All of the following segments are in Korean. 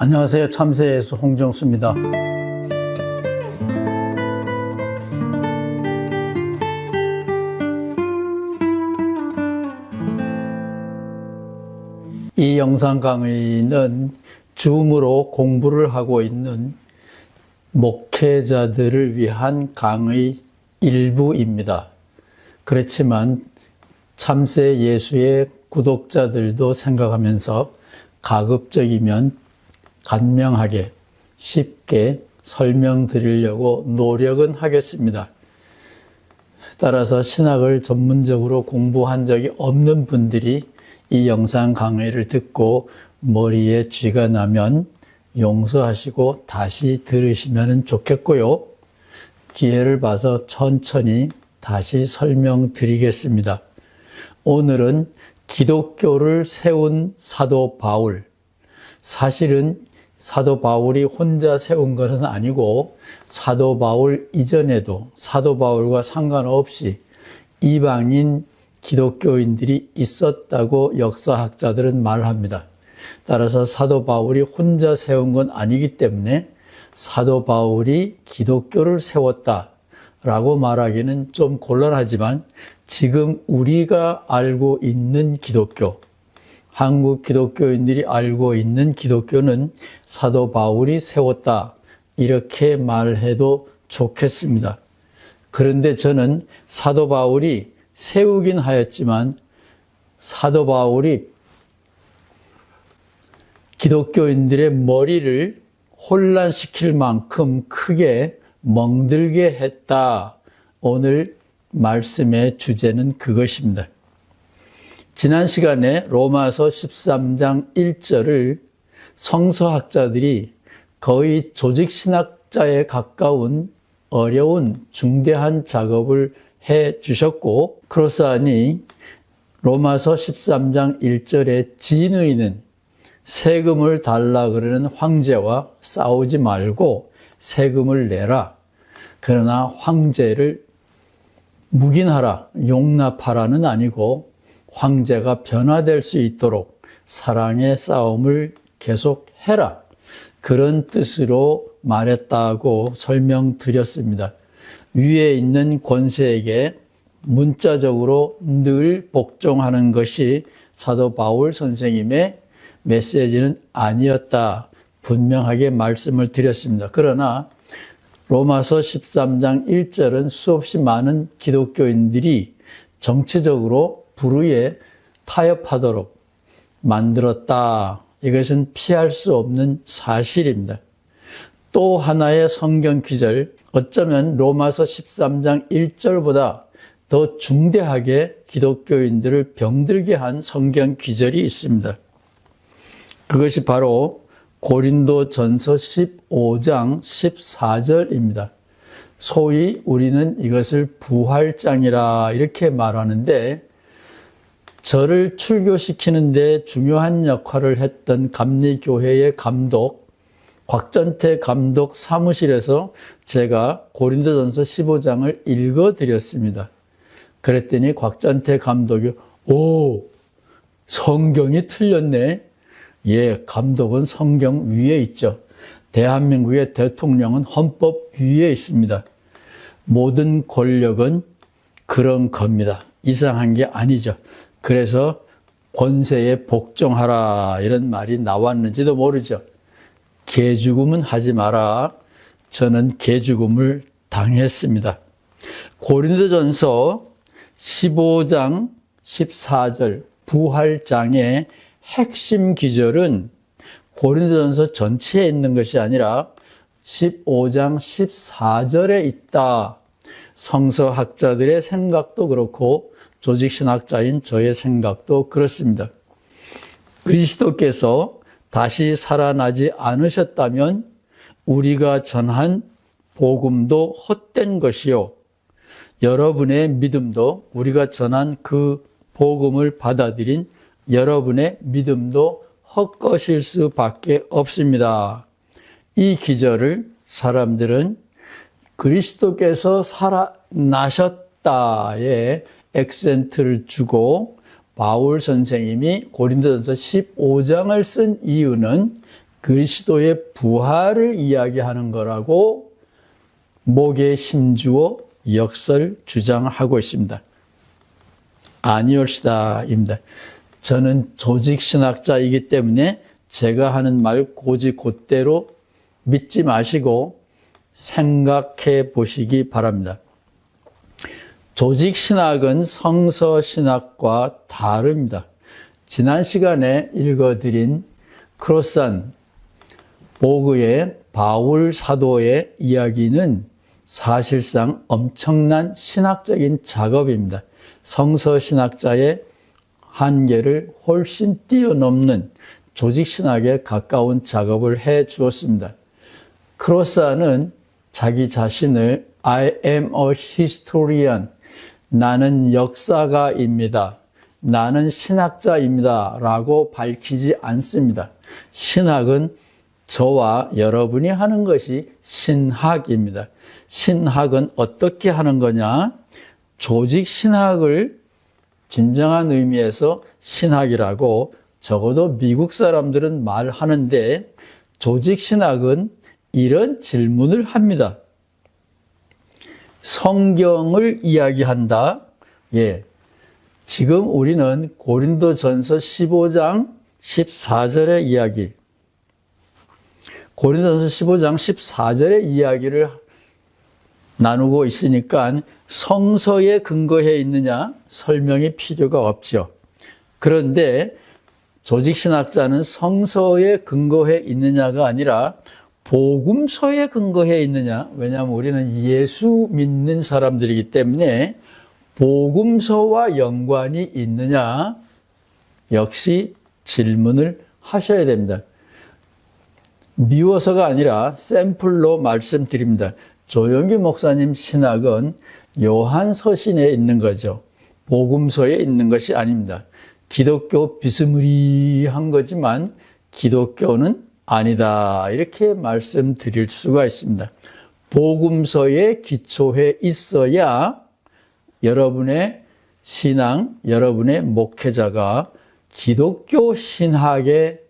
안녕하세요. 참새예수 홍정수입니다. 이 영상 강의는 줌으로 공부를 하고 있는 목회자들을 위한 강의 일부입니다. 그렇지만 참새 예수의 구독자들도 생각하면서 가급적이면 간명하게 쉽게 설명드리려고 노력은 하겠습니다. 따라서 신학을 전문적으로 공부한 적이 없는 분들이 이 영상 강의를 듣고 머리에 쥐가 나면 용서하시고 다시 들으시면 좋겠고요. 기회를 봐서 천천히 다시 설명드리겠습니다. 오늘은 기독교를 세운 사도 바울. 사실은 사도 바울이 혼자 세운 것은 아니고 사도 바울 이전에도 사도 바울과 상관없이 이방인 기독교인들이 있었다고 역사학자들은 말합니다. 따라서 사도 바울이 혼자 세운 건 아니기 때문에 사도 바울이 기독교를 세웠다 라고 말하기는 좀 곤란하지만 지금 우리가 알고 있는 기독교, 한국 기독교인들이 알고 있는 기독교는 사도 바울이 세웠다. 이렇게 말해도 좋겠습니다. 그런데 저는 사도 바울이 세우긴 하였지만 사도 바울이 기독교인들의 머리를 혼란시킬 만큼 크게 멍들게 했다. 오늘 말씀의 주제는 그것입니다. 지난 시간에 로마서 13장 1절을 성서학자들이 거의 조직신학자에 가까운 어려운 중대한 작업을 해 주셨고, 크로스안이 로마서 13장 1절에 진의는 세금을 달라 그러는 황제와 싸우지 말고 세금을 내라. 그러나 황제를 묵인하라, 용납하라는 아니고 황제가 변화될 수 있도록 사랑의 싸움을 계속해라. 그런 뜻으로 말했다고 설명드렸습니다. 위에 있는 권세에게 문자적으로 늘 복종하는 것이 사도 바울 선생님의 메시지는 아니었다. 분명하게 말씀을 드렸습니다. 그러나 로마서 13장 1절은 수없이 많은 기독교인들이 정치적으로 불의에 타협하도록 만들었다. 이것은 피할 수 없는 사실입니다. 또 하나의 성경 기절, 어쩌면 로마서 13장 1절보다 더 중대하게 기독교인들을 병들게 한 성경 기절이 있습니다. 그것이 바로 고린도 전서 15장 14절입니다. 소위 우리는 이것을 부활장이라 이렇게 말하는데 저를 출교시키는 데 중요한 역할을 했던 감리교회의 감독 곽전태 감독 사무실에서 제가 고린도전서 15장을 읽어 드렸습니다. 그랬더니 곽전태 감독이 오 성경이 틀렸네. 예, 감독은 성경 위에 있죠. 대한민국의 대통령은 헌법 위에 있습니다. 모든 권력은 그런 겁니다. 이상한 게 아니죠. 그래서 권세에 복종하라 이런 말이 나왔는지도 모르죠. 개죽음은 하지 마라. 저는 개죽음을 당했습니다. 고린도전서 15장 14절 부활장의 핵심 기절은 고린도전서 전체에 있는 것이 아니라 15장 14절에 있다. 성서학자들의 생각도 그렇고 조직신학자인 저의 생각도 그렇습니다. 그리스도께서 다시 살아나지 않으셨다면 우리가 전한 복음도 헛된 것이요. 여러분의 믿음도 우리가 전한 그 복음을 받아들인 여러분의 믿음도 헛것일 수밖에 없습니다. 이 기절을 사람들은 그리스도께서 살아나셨다에 액센트를 주고 바울 선생님이 고린도전서 15장을 쓴 이유는 그리스도의 부활을 이야기하는 거라고 목에 힘주어 역설 주장하고 있습니다. 아니올시다입니다. 저는 조직 신학자이기 때문에 제가 하는 말 고지 곧대로 믿지 마시고 생각해 보시기 바랍니다. 조직 신학은 성서 신학과 다릅니다. 지난 시간에 읽어드린 크로산 보그의 바울 사도의 이야기는 사실상 엄청난 신학적인 작업입니다. 성서 신학자의 한계를 훨씬 뛰어넘는 조직 신학에 가까운 작업을 해 주었습니다. 크로사는 자기 자신을 I am a historian. 나는 역사가입니다. 나는 신학자입니다. 라고 밝히지 않습니다. 신학은 저와 여러분이 하는 것이 신학입니다. 신학은 어떻게 하는 거냐? 조직 신학을 진정한 의미에서 신학이라고 적어도 미국 사람들은 말하는데 조직 신학은 이런 질문을 합니다. 성경을 이야기한다. 예. 지금 우리는 고린도 전서 15장 14절의 이야기, 고린도전서 15장 14절의 이야기를 나누고 있으니까 성서에 근거해 있느냐 설명이 필요가 없죠. 그런데 조직신학자는 성서에 근거해 있느냐가 아니라 복음서에 근거해 있느냐. 왜냐하면 우리는 예수 믿는 사람들이기 때문에 복음서와 연관이 있느냐. 역시 질문을 하셔야 됩니다. 미워서가 아니라 샘플로 말씀드립니다. 조영기 목사님 신학은 요한 서신에 있는 거죠. 복음서에 있는 것이 아닙니다. 기독교 비스무리한 거지만 기독교는 아니다. 이렇게 말씀드릴 수가 있습니다. 복음서에 기초해 있어야 여러분의 신앙, 여러분의 목회자가 기독교 신학에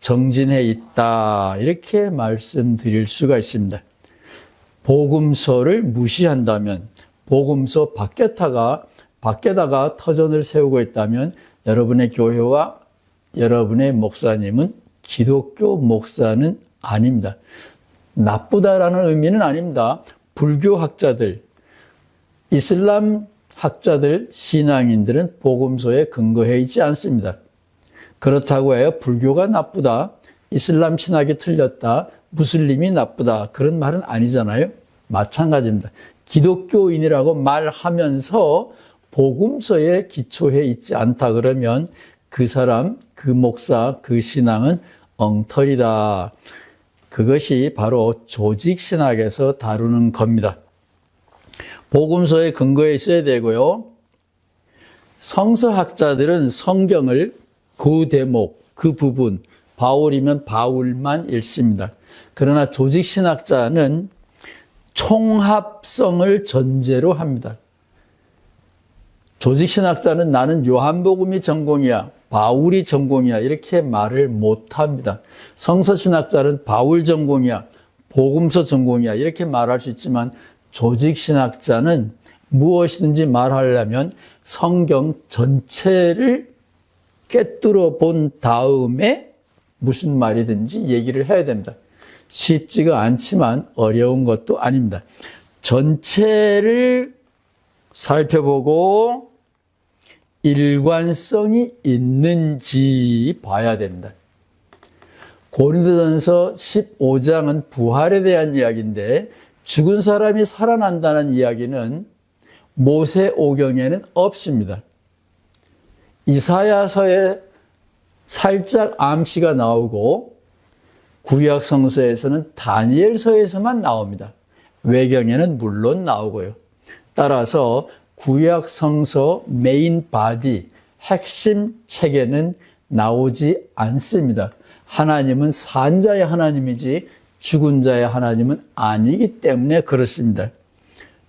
정진해 있다. 이렇게 말씀드릴 수가 있습니다. 복음서를 무시한다면, 복음서 밖에다가, 밖에다가 터전을 세우고 있다면, 여러분의 교회와 여러분의 목사님은 기독교 목사는 아닙니다. 나쁘다라는 의미는 아닙니다. 불교 학자들, 이슬람 학자들, 신앙인들은 복음서에 근거해 있지 않습니다. 그렇다고 해요. 불교가 나쁘다. 이슬람 신학이 틀렸다. 무슬림이 나쁘다. 그런 말은 아니잖아요. 마찬가지입니다. 기독교인이라고 말하면서 복음서에 기초해 있지 않다 그러면 그 사람, 그 목사, 그 신앙은 엉터리다. 그것이 바로 조직 신학에서 다루는 겁니다. 복음서에 근거해 있어야 되고요. 성서학자들은 성경을 그 대목, 그 부분, 바울이면 바울만 읽습니다. 그러나 조직신학자는 총합성을 전제로 합니다. 조직신학자는 나는 요한복음이 전공이야, 바울이 전공이야, 이렇게 말을 못 합니다. 성서신학자는 바울 전공이야, 복음서 전공이야, 이렇게 말할 수 있지만 조직신학자는 무엇이든지 말하려면 성경 전체를 꿰뚫어 본 다음에 무슨 말이든지 얘기를 해야 됩니다. 쉽지가 않지만 어려운 것도 아닙니다. 전체를 살펴보고 일관성이 있는지 봐야 됩니다. 고린도전서 15장은 부활에 대한 이야기인데 죽은 사람이 살아난다는 이야기는 모세 오경에는 없습니다. 이사야서에 살짝 암시가 나오고 구약 성서에서는 다니엘서에서만 나옵니다. 외경에는 물론 나오고요. 따라서 구약 성서 메인 바디 핵심 책에는 나오지 않습니다. 하나님은 산자의 하나님이지 죽은 자의 하나님은 아니기 때문에 그렇습니다.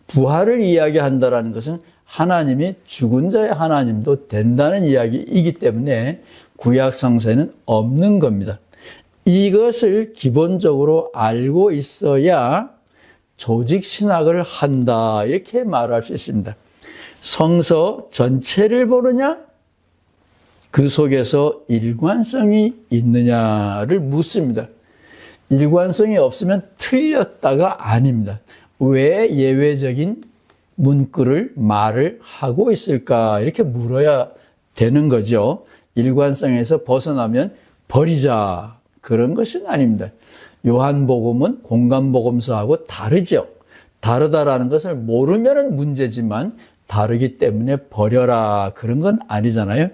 부활을 이야기한다라는 것은 하나님이 죽은 자의 하나님도 된다는 이야기이기 때문에 구약 성서에는 없는 겁니다. 이것을 기본적으로 알고 있어야 조직 신학을 한다. 이렇게 말할 수 있습니다. 성서 전체를 보느냐? 그 속에서 일관성이 있느냐를 묻습니다. 일관성이 없으면 틀렸다가 아닙니다. 왜 예외적인 문구를 말을 하고 있을까? 이렇게 물어야 되는 거죠. 일관성에서 벗어나면 버리자. 그런 것은 아닙니다. 요한복음은 공간복음서하고 다르죠. 다르다라는 것을 모르면 문제지만 다르기 때문에 버려라. 그런 건 아니잖아요.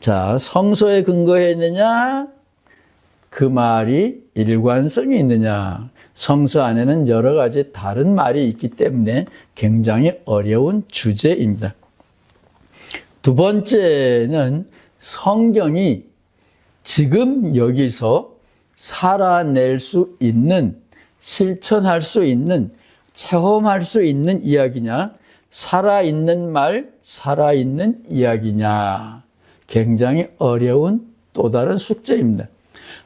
자, 성서에 근거했느냐? 그 말이 일관성이 있느냐? 성서 안에는 여러 가지 다른 말이 있기 때문에 굉장히 어려운 주제입니다. 두 번째는 성경이 지금 여기서 살아낼 수 있는, 실천할 수 있는, 체험할 수 있는 이야기냐? 살아있는 말, 살아있는 이야기냐? 굉장히 어려운 또 다른 숙제입니다.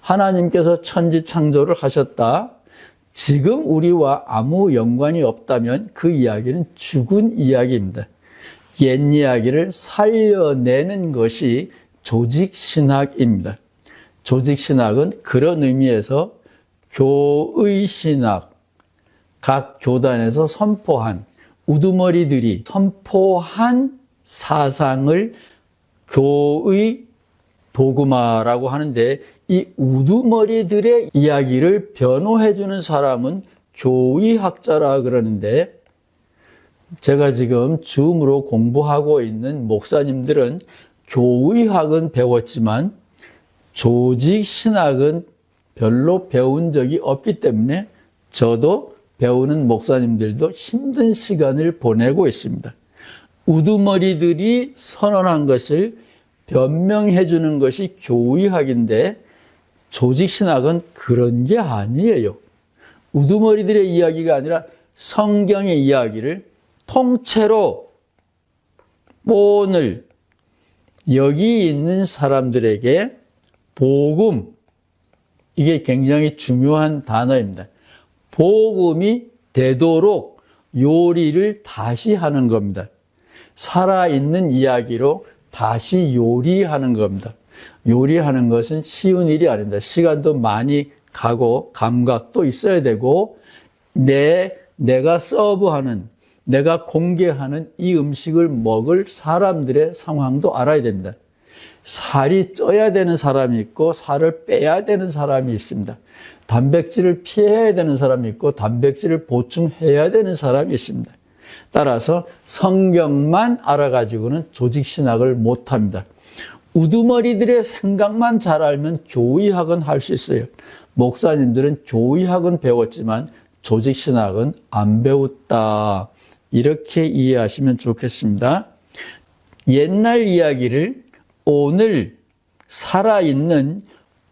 하나님께서 천지 창조를 하셨다. 지금 우리와 아무 연관이 없다면 그 이야기는 죽은 이야기입니다. 옛 이야기를 살려내는 것이 조직 신학입니다. 조직 신학은 그런 의미에서 교의 신학, 각 교단에서 선포한 우두머리들이 선포한 사상을 교의 도구마라고 하는데 이 우두머리들의 이야기를 변호해주는 사람은 교의학자라 그러는데 제가 지금 줌으로 공부하고 있는 목사님들은 교의학은 배웠지만 조직 신학은 별로 배운 적이 없기 때문에 저도 배우는 목사님들도 힘든 시간을 보내고 있습니다. 우두머리들이 선언한 것을 변명해 주는 것이 교의학인데 조직신학은 그런 게 아니에요. 우두머리들의 이야기가 아니라 성경의 이야기를 통째로 오늘 여기 있는 사람들에게 복음, 이게 굉장히 중요한 단어입니다. 복음이 되도록 요리를 다시 하는 겁니다. 살아있는 이야기로 다시 요리하는 겁니다. 요리하는 것은 쉬운 일이 아닙니다. 시간도 많이 가고 감각도 있어야 되고 내 내가 서브하는 내가 공개하는 이 음식을 먹을 사람들의 상황도 알아야 됩니다. 살이 쪄야 되는 사람이 있고 살을 빼야 되는 사람이 있습니다. 단백질을 피해야 되는 사람이 있고 단백질을 보충해야 되는 사람이 있습니다. 따라서 성경만 알아가지고는 조직신학을 못합니다. 우두머리들의 생각만 잘 알면 교의학은 할 수 있어요. 목사님들은 교의학은 배웠지만 조직신학은 안 배웠다. 이렇게 이해하시면 좋겠습니다. 옛날 이야기를 오늘 살아있는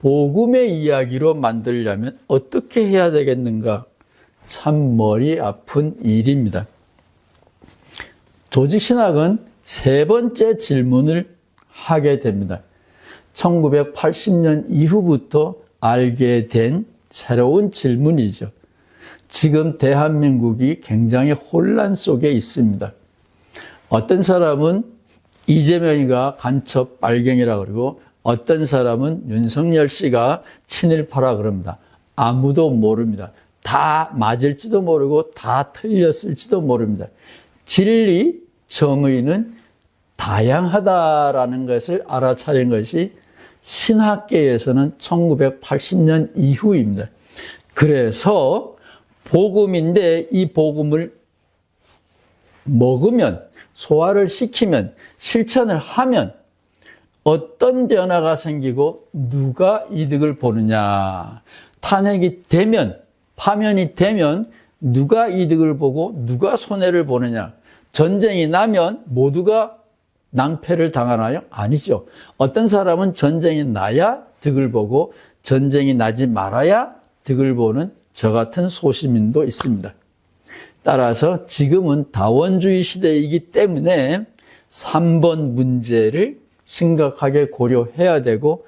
복음의 이야기로 만들려면 어떻게 해야 되겠는가? 참 머리 아픈 일입니다. 조직신학은 세 번째 질문을 하게 됩니다. 1980년 이후부터 알게 된 새로운 질문이죠. 지금 대한민국이 굉장히 혼란 속에 있습니다. 어떤 사람은 이재명이가 간첩 빨갱이라 그러고 어떤 사람은 윤석열 씨가 친일파라 그럽니다. 아무도 모릅니다. 다 맞을지도 모르고 다 틀렸을지도 모릅니다. 진리, 정의는 다양하다라는 것을 알아차린 것이 신학계에서는 1980년 이후입니다. 그래서 복음인데 이 복음을 먹으면 소화를 시키면 실천을 하면 어떤 변화가 생기고 누가 이득을 보느냐. 탄핵이 되면 파면이 되면 누가 이득을 보고 누가 손해를 보느냐. 전쟁이 나면 모두가 낭패를 당하나요? 아니죠. 어떤 사람은 전쟁이 나야 득을 보고 전쟁이 나지 말아야 득을 보는 저 같은 소시민도 있습니다. 따라서 지금은 다원주의 시대이기 때문에 3번 문제를 심각하게 고려해야 되고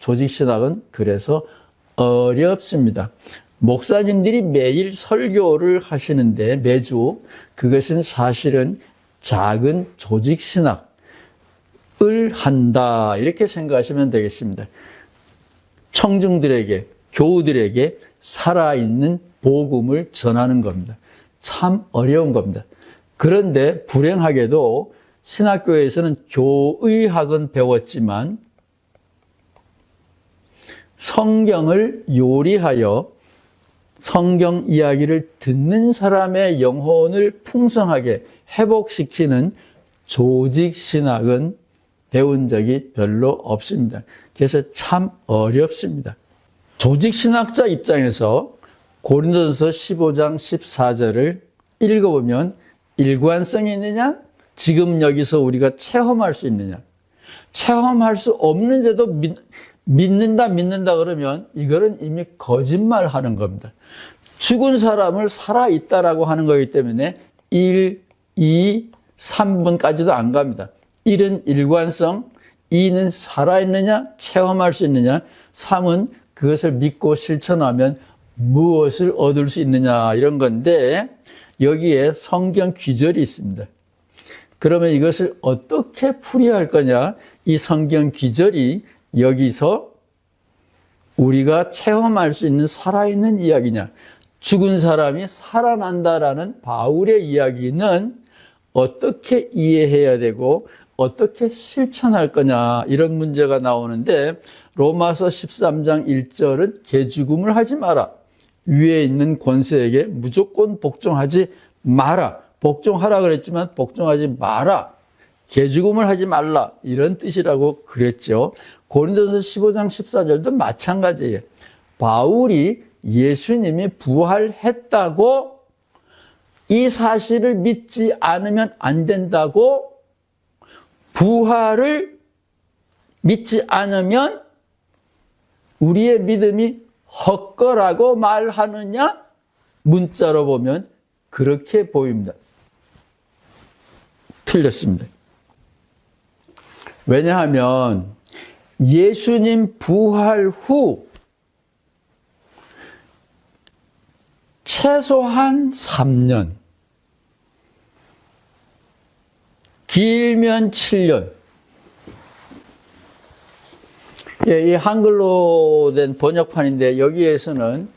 조직 신학은 그래서 어렵습니다. 목사님들이 매일 설교를 하시는데 매주 그것은 사실은 작은 조직 신학을 한다. 이렇게 생각하시면 되겠습니다. 청중들에게, 교우들에게 살아있는 복음을 전하는 겁니다. 참 어려운 겁니다. 그런데 불행하게도 신학교에서는 교의학은 배웠지만 성경을 요리하여 성경 이야기를 듣는 사람의 영혼을 풍성하게 회복시키는 조직 신학은 배운 적이 별로 없습니다. 그래서 참 어렵습니다. 조직 신학자 입장에서 고린도전서 15장 14절을 읽어보면 일관성이 있느냐? 지금 여기서 우리가 체험할 수 있느냐? 체험할 수 없는데도 믿, 믿는다, 믿는다 그러면 이거는 이미 거짓말 하는 겁니다. 죽은 사람을 살아있다라고 하는 거기 때문에 1, 2, 3분까지도 안 갑니다. 1은 일관성, 2는 살아있느냐, 체험할 수 있느냐, 3은 그것을 믿고 실천하면 무엇을 얻을 수 있느냐, 이런 건데, 여기에 성경 귀절이 있습니다. 그러면 이것을 어떻게 풀이할 거냐? 이 성경 귀절이 여기서 우리가 체험할 수 있는 살아있는 이야기냐? 죽은 사람이 살아난다라는 바울의 이야기는 어떻게 이해해야 되고 어떻게 실천할 거냐 이런 문제가 나오는데 로마서 13장 1절은 개죽음을 하지 마라. 위에 있는 권세에게 무조건 복종하지 마라. 복종하라 그랬지만 복종하지 마라. 개죽음을 하지 말라. 이런 뜻이라고 그랬죠. 고린도서 15장 14절도 마찬가지예요. 바울이 예수님이 부활했다고 이 사실을 믿지 않으면 안 된다고 부활을 믿지 않으면 우리의 믿음이 헛거라고 말하느냐? 문자로 보면 그렇게 보입니다. 틀렸습니다. 왜냐하면 예수님 부활 후 최소한 3년, 길면 7년. 예, 이 한글로 된 번역판인데 여기에서는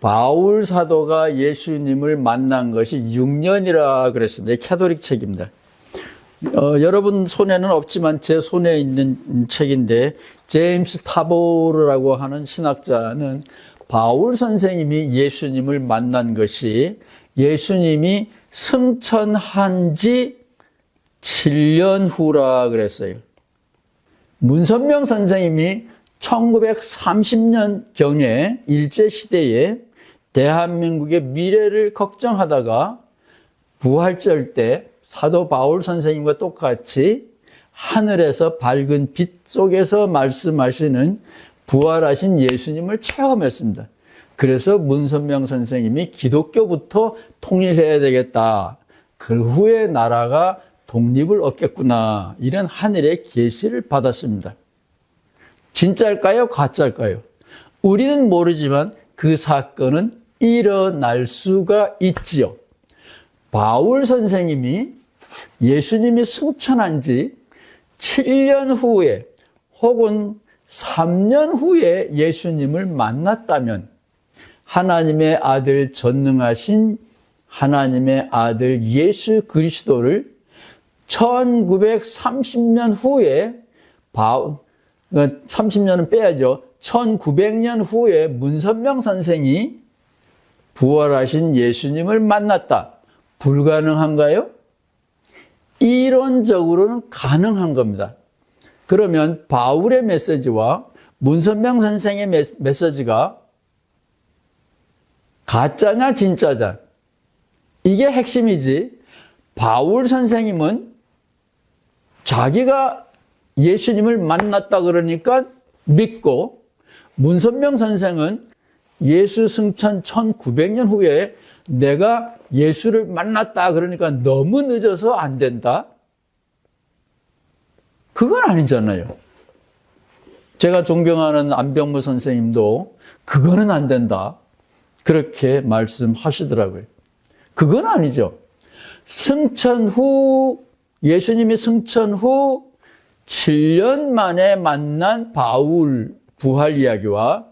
바울 사도가 예수님을 만난 것이 6년이라 그랬습니다. 캐도릭 책입니다. 어, 여러분 손에는 없지만 제 손에 있는 책인데 제임스 타보르라고 하는 신학자는 바울 선생님이 예수님을 만난 것이 예수님이 승천한 지 7년 후라 그랬어요. 문선명 선생님이 1930년 경에 일제 시대에 대한민국의 미래를 걱정하다가 부활절 때 사도 바울 선생님과 똑같이 하늘에서 밝은 빛 속에서 말씀하시는 부활하신 예수님을 체험했습니다. 그래서 문선명 선생님이 기독교부터 통일해야 되겠다. 그 후에 나라가 독립을 얻겠구나. 이런 하늘의 계시를 받았습니다. 진짜일까요? 가짜일까요? 우리는 모르지만 그 사건은 일어날 수가 있지요. 바울 선생님이 예수님이 승천한 지 7년 후에 혹은 3년 후에 예수님을 만났다면 하나님의 아들 전능하신 하나님의 아들 예수 그리스도를 1930년 후에 30년은 빼야죠. 1900년 후에 문선명 선생이 부활하신 예수님을 만났다. 불가능한가요? 이론적으로는 가능한 겁니다. 그러면 바울의 메시지와 문선명 선생의 메시지가 가짜냐 진짜냐 이게 핵심이지 바울 선생님은 자기가 예수님을 만났다 그러니까 믿고 문선명 선생은 예수 승천 1900년 후에 내가 예수를 만났다 그러니까 너무 늦어서 안 된다? 그건 아니잖아요. 제가 존경하는 안병무 선생님도 그거는 안 된다. 그렇게 말씀하시더라고요. 그건 아니죠. 승천 후, 예수님이 승천 후 7년 만에 만난 바울 부활 이야기와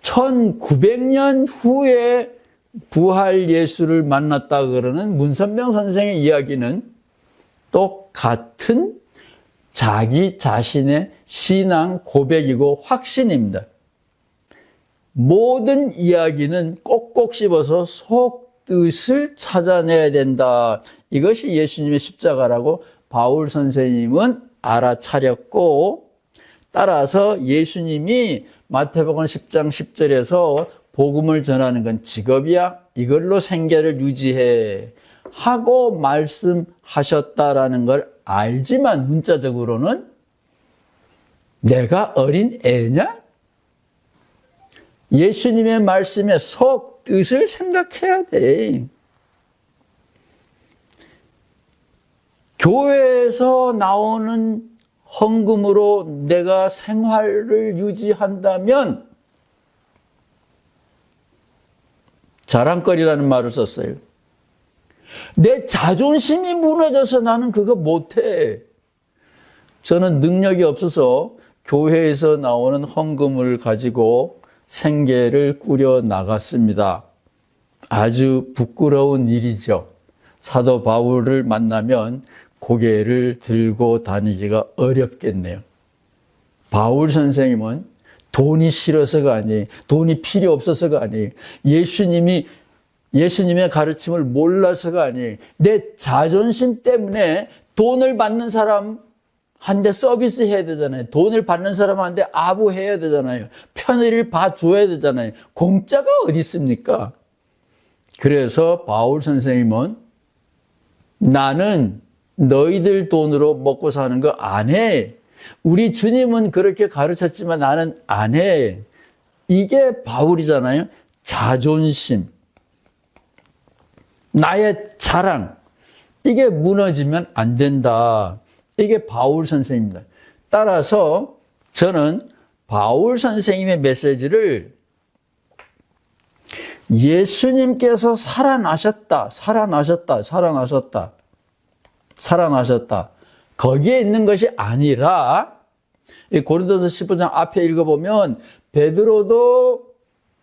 1900년 후에 부활 예수를 만났다 그러는 문선명 선생의 이야기는 똑같은 자기 자신의 신앙 고백이고 확신입니다. 모든 이야기는 꼭꼭 씹어서 속 뜻을 찾아내야 된다. 이것이 예수님의 십자가라고 바울 선생님은 알아차렸고 따라서 예수님이 마태복음 10장 10절에서 복음을 전하는 건 직업이야. 이걸로 생계를 유지해. 하고 말씀하셨다라는 걸 알지만 문자적으로는 내가 어린 애냐? 예수님의 말씀의 속 뜻을 생각해야 돼. 교회에서 나오는 헌금으로 내가 생활을 유지한다면 자랑거리라는 말을 썼어요. 내 자존심이 무너져서 나는 그거 못해. 저는 능력이 없어서 교회에서 나오는 헌금을 가지고 생계를 꾸려 나갔습니다. 아주 부끄러운 일이죠. 사도 바울을 만나면 고개를 들고 다니기가 어렵겠네요. 바울 선생님은 돈이 싫어서가 아니, 돈이 필요 없어서가 아니, 예수님이 예수님의 가르침을 몰라서가 아니, 내 자존심 때문에 돈을 받는 사람 한테 서비스 해야 되잖아요. 돈을 받는 사람한테 아부해야 되잖아요. 편의를 봐줘야 되잖아요. 공짜가 어디 있습니까? 그래서 바울 선생님은 나는 너희들 돈으로 먹고 사는 거 안 해. 우리 주님은 그렇게 가르쳤지만 나는 안 해. 이게 바울이잖아요. 자존심. 나의 자랑. 이게 무너지면 안 된다. 이게 바울 선생입니다. 따라서 저는 바울 선생님의 메시지를 예수님께서 살아나셨다, 살아나셨다, 살아나셨다, 살아나셨다. 거기에 있는 것이 아니라 고린도서 15장 앞에 읽어보면 베드로도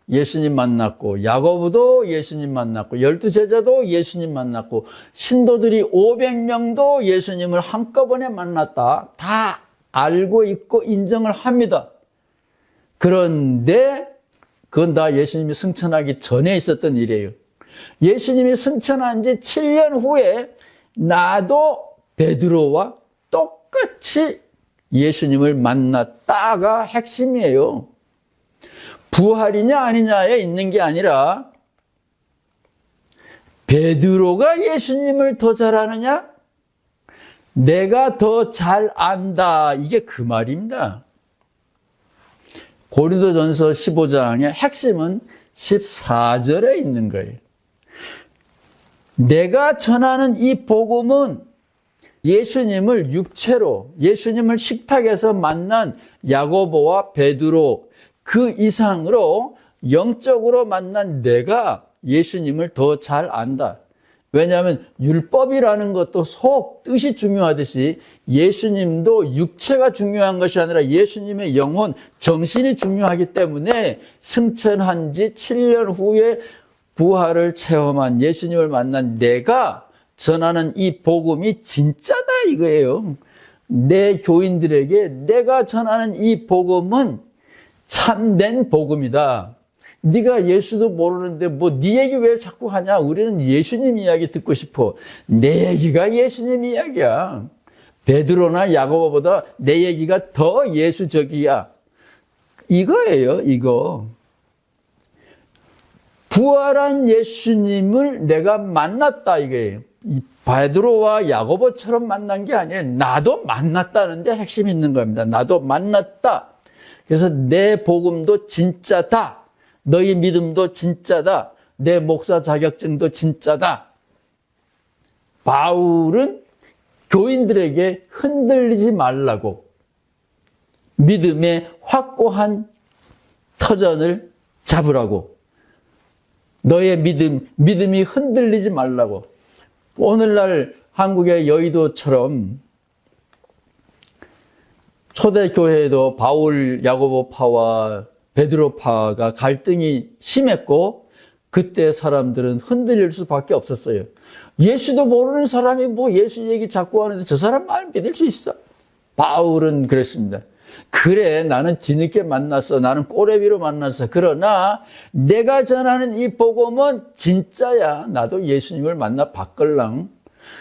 예수님 만났고 야고보도 예수님 만났고 열두 제자도 예수님 만났고 신도들이 500명도 예수님을 한꺼번에 만났다. 다 알고 있고 인정을 합니다. 그런데 그건 다 예수님이 승천하기 전에 있었던 일이에요. 예수님이 승천한 지 7년 후에 나도 베드로와 똑같이 예수님을 만났다가 핵심이에요. 부활이냐 아니냐에 있는 게 아니라 베드로가 예수님을 더 잘 아느냐? 내가 더 잘 안다. 이게 그 말입니다. 고린도전서 15장의 핵심은 14절에 있는 거예요. 내가 전하는 이 복음은 예수님을 육체로 예수님을 식탁에서 만난 야고보와 베드로 그 이상으로 영적으로 만난 내가 예수님을 더 잘 안다. 왜냐하면 율법이라는 것도 속 뜻이 중요하듯이 예수님도 육체가 중요한 것이 아니라 예수님의 영혼, 정신이 중요하기 때문에 승천한 지 7년 후에 부활을 체험한 예수님을 만난 내가 전하는 이 복음이 진짜다 이거예요. 내 교인들에게 내가 전하는 이 복음은 참된 복음이다. 네가 예수도 모르는데 뭐 네 얘기 왜 자꾸 하냐? 우리는 예수님 이야기 듣고 싶어. 내 얘기가 예수님 이야기야. 베드로나 야고보보다 내 얘기가 더 예수적이야. 이거예요, 이거. 부활한 예수님을 내가 만났다 이거예요. 이 베드로와 야고보처럼 만난 게 아니에요. 나도 만났다는 데 핵심 있는 겁니다. 나도 만났다. 그래서 내 복음도 진짜다. 너희 믿음도 진짜다. 내 목사 자격증도 진짜다. 바울은 교인들에게 흔들리지 말라고 믿음의 확고한 터전을 잡으라고. 너의 믿음, 믿음이 흔들리지 말라고. 오늘날 한국의 여의도처럼 초대교회에도 바울 야고보파와 베드로파가 갈등이 심했고 그때 사람들은 흔들릴 수밖에 없었어요. 예수도 모르는 사람이 뭐 예수 얘기 자꾸 하는데 저 사람 말 믿을 수 있어? 바울은 그랬습니다. 그래, 나는 뒤늦게 만났어. 나는 꼬레비로 만났어. 그러나 내가 전하는 이 복음은 진짜야. 나도 예수님을 만나 바꿀랑.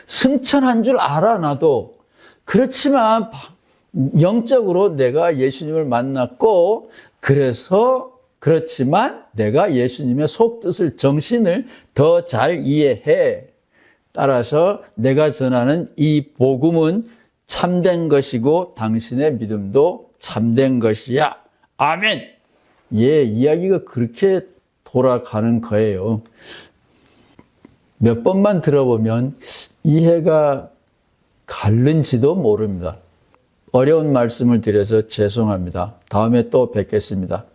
승천한 줄 알아, 나도. 그렇지만 영적으로 내가 예수님을 만났고, 그래서 그렇지만 내가 예수님의 속뜻을, 정신을 더 잘 이해해. 따라서 내가 전하는 이 복음은 참된 것이고 당신의 믿음도 참된 것이야. 아멘. 예, 이야기가 그렇게 돌아가는 거예요. 몇 번만 들어보면 이해가 갈는지도 모릅니다. 어려운 말씀을 드려서 죄송합니다. 다음에 또 뵙겠습니다.